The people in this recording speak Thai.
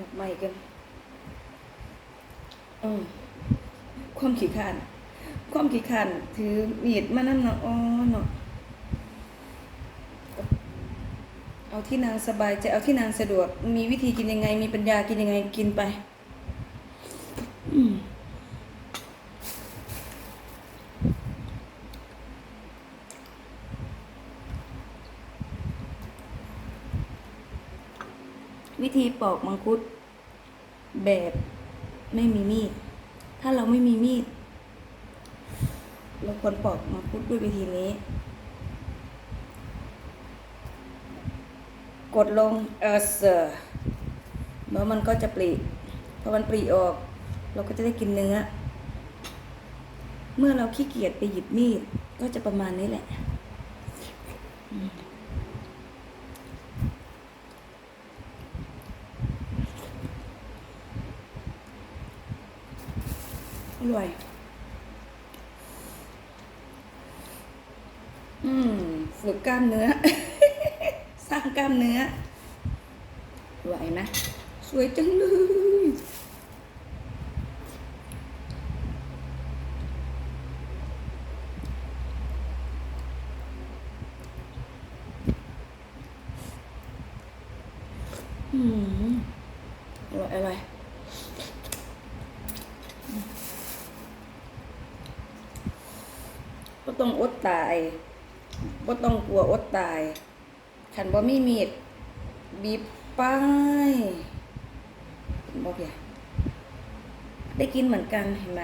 ดับไม้กันอืมความขี้ขาน ความขี้ขาน ถือมีดมานั่นเนาะอ๋อเนาะเอาที่นางสบายใจเอาที่นางสะดวก มีวิธีกินยังไง มีปัญญากินยังไงกินไป อืม วิธีปอกมังคุด แบบไม่มีมีด ถ้าเราไม่มีมีด เราควรปอกมังคุดด้วยวิธีนี้ กดลงเออเซอร์เมื่อมันก็จะปลีพอมันปลีออก เราก็จะได้กินเนื้อ เมื่อเราขี้เกียจไปหยิบมีด ก็จะประมาณนี้แหละ อืมอร่อย อืมฝึกกล้ามเนื้อ สร้างกล้ามเนื้อ ไหวไหมสวยจังเลยอืมอร่อยอร่อย ก็ต้องอดตายก็ต้องกลัวอดตายขันบ่มีมีดบีบป้ายบอกอย่าได้กินเหมือนกันเห็นไหม